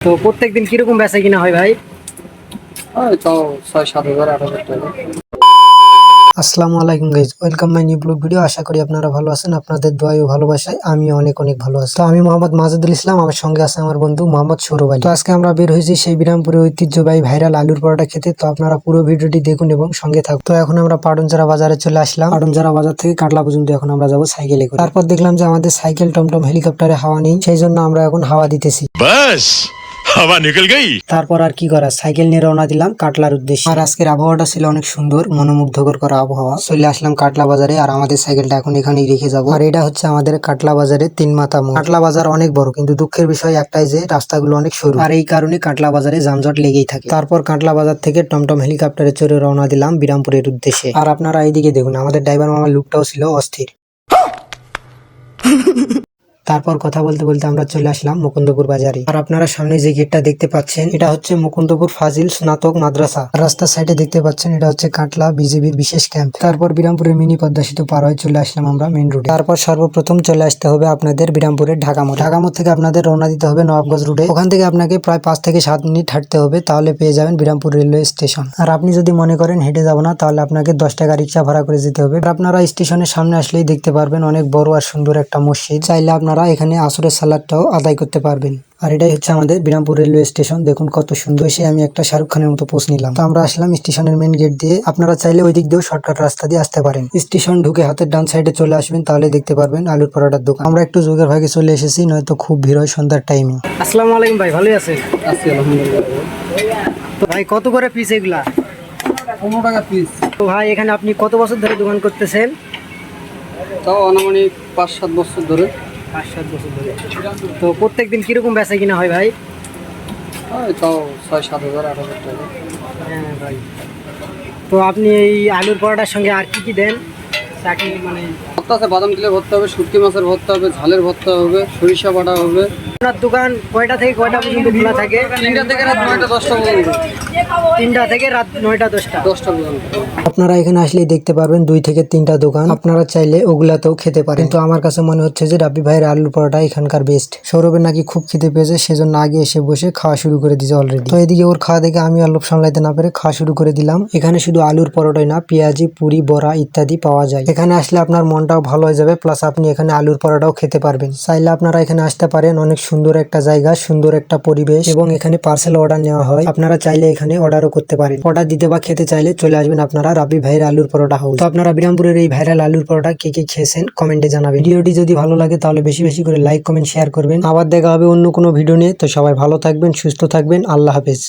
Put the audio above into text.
তো প্রত্যেকদিন কীরকম বেচা কিনা হয় ভাই? ওই তো ছয় সাত হাজার আট হাজার টাকা। আসসালামু আলাইকুম guys welcome my new blog video আশা করি আপনারা ভালো আছেন আপনাদের দোয়াই ও ভালোবাসায় আমি অনেক অনেক ভালো আছি। তো আমি মোহাম্মদ মাজেদুল ইসলাম আমার সঙ্গে আছে আমার বন্ধু মোহাম্মদ সৌরভ আলী। তো আজকে আমরা বের হয়েছি সেই বিরামপুরের ঐতিহ্যবাহী ভাইরাল আলুর পরোটা খেতে। তো আপনারা পুরো ভিডিওটি দেখুন এবং সঙ্গে থাকুন। তো এখন আমরা পাটনজারা বাজারে চলে আসলাম। পাটনজারা বাজার থেকে কাটলা পর্যন্ত এখন আমরা যাব সাইকেলে করে। তারপর দেখলাম যে আমাদের সাইকেল টমটম হেলিকপ্টারে হাওয়া নেই সেই জন্য আমরা এখন হাওয়া দিতেছি। बस হাওয়া নিকল গই? তারপর আর কি করা? সাইকেল নিয়ে রওনা দিলাম কাটলার উদ্দেশ্যে। আর আজকের আবহাওয়াটা ছিল অনেক সুন্দর, মনোমুগ্ধকর করা আবহাওয়া। চলে আসলাম কাটলা বাজারে আর আমাদের সাইকেলটা এখন এখানেই রেখে যাব। আর এটা হচ্ছে আমাদের কাটলা বাজারে তিন মাথা মোড়। কাটলা বাজার অনেক বড়, কিন্তু দুঃখের বিষয় একটাই যে, রাস্তাগুলো অনেক সরু। আর এই কারণে কাটলা বাজারে যানজট লেগেই থাকে। তারপর কাটলা বাজার থেকে টমটম হেলিকপ্টারে চড়ে রওনা দিলাম বিরামপুরের উদ্দেশ্যে। আর আপনারা এইদিকে দেখুন, আমাদের ড্রাইভার মামার লুকটাও ছিল অস্থির। তারপর কথা বলতে বলতে আমরা চলে আসলাম মুকুন্দপুর বাজারে। আর আপনারা সামনে যে গেটটা দেখতে পাচ্ছেন, এটা হচ্ছে মুকুন্দপুর ফাজিল স্নাতক মাদ্রাসা। রাস্তার সাইডে দেখতে পাচ্ছেন, এটা হচ্ছে কাটলা বিজেপির বিশেষ ক্যাম্প। তারপর বিরামপুরের মিনি পদ্মা সেতু পার হয়ে চলে আসলাম আমরা মেন রোডে। তারপর সর্বপ্রথম চলে আসতে হবে আপনাদের বিরামপুরের ঢাকা মোড়। ঢাকা মোড় থেকে আপনাদের রওনা দিতে হবে নবাবগঞ্জ রুটে ওখান থেকে আপনাকে প্রায় পাঁচ থেকে সাত মিনিট হাঁটতে হবে, তাহলে পেয়ে যাবেন বিরামপুর রেলওয়ে স্টেশন। আর আপনি যদি মনে করেন হেঁটে যাব না, তাহলে আপনাকে দশ টাকা রিক্সা ভাড়া করে যেতে হবে। আপনারা স্টেশনের সামনে আসলেই দেখতে পারবেন অনেক বড় আর সুন্দর একটা মসজিদ। চাইলে আপনারা এখানে আসরের সালাদটাও আদায় করতে পারবেন। আর এটাই হচ্ছে আমাদের বিরামপুর রেলওয়ে স্টেশন। দেখুন কত সুন্দর সে আমি একটা শাহরুখ খানের মতো পোস্ট নিলাম। তো আমরা আসলাম স্টেশনের মেন গেট দিয়ে। আপনারা চাইলে ওই দিক দিয়েও শর্টকাট রাস্তা দিয়ে আসতে পারেন। স্টেশন ঢুকে হাতের ডান সাইডে চলে আসবেন তাহলে দেখতে পারবেন আলুর পরোটার দোকান। আমরা একটু যোগের ভাগে চলে এসেছি নয়তো খুব ভিড় হয় সন্ধ্যার টাইমে আসসালামু আলাইকুম ভাই ভালোই আছেন? আছি আলহামদুলিল্লাহ। ভাই কত করে পিস এগুলা? পনেরো টাকা পিস তো ভাই এখানে আপনি কত বছর ধরে দোকান করতেছেন? তাও আনুমানিক পাঁচ সাত বছর ধরে। পাঁচ সাত বছর ধরে। তো প্রত্যেকদিন কীরকম বেচা কিনা হয় ভাই? ওই তো ছয় সাত হাজার আট হাজার টাকা। হ্যাঁ ভাই। তো আপনি এই আলুর পরোটার সঙ্গে আর কি কি দেন? চাটনি মানে ভর্তা আছে বাদাম তিলের ভর্তা হবে শুটকি মাছের ভর্তা হবে ঝালের ভর্তা হবে সরিষা বাটা হবে আপনার দোকান কয়টা থেকে কয়টা পর্যন্ত খোলা থাকে? তিনটা থেকে রাত নয়টা দশটা পর্যন্ত। তিনটা থেকে রাত নয়টা দশটা। দশটা পর্যন্ত। আপনারা এখানে আসলেই দেখতে পারবেন দুই থেকে তিনটা দোকান। আপনারা চাইলে ওগুলাতেও খেতে পারেন। কিন্তু আমার কাছে মনে হচ্ছে যে রাব্বি ভাইয়ের আলুর পরোটা এখানকার বেস্ট সৌরভের নাকি খুব খেতে পেয়েছে সেজন্য আগে এসে বসে খাওয়া শুরু করে দিয়েছে অলরেডি তো এদিকে ওর খাওয়া দেখে আমি আলোপ সামলাইতে না পেরে খাওয়া শুরু করে দিলাম। এখানে শুধু আলুর পরোটাই না পেঁয়াজি পুরি বড়া ইত্যাদি পাওয়া যায়। এখানে আসলে আপনার মনটাও ভালো হয়ে যাবে প্লাস আপনি এখানে আলুর পরোটাও খেতে পারবেন। চাইলে আপনারা এখানে আসতে পারেন অনেক সুন্দর একটা জায়গা, সুন্দর একটা পরিবেশ এবং এখানে পার্সেল অর্ডার নেওয়া হয়। আপনারা চাইলে এখানে অর্ডারও করতে পারেন। অর্ডার দিতে বা খেতে চাইলে চলে আসবেন আপনারা রাবি ভাইয়ের আলুর পরোটা হাউস তো আপনারা বিরামপুরের এই ভাইরাল আলুর পরোটা কে কে খেয়েছেন কমেন্টে জানাবেন। ভিডিওটি যদি ভালো লাগে তাহলে বেশি বেশি করে লাইক কমেন্ট শেয়ার করবেন। আবার দেখা হবে অন্য কোনো ভিডিও নিয়ে। তো সবাই ভালো থাকবেন, সুস্থ থাকবেন। আল্লাহ হাফেজ।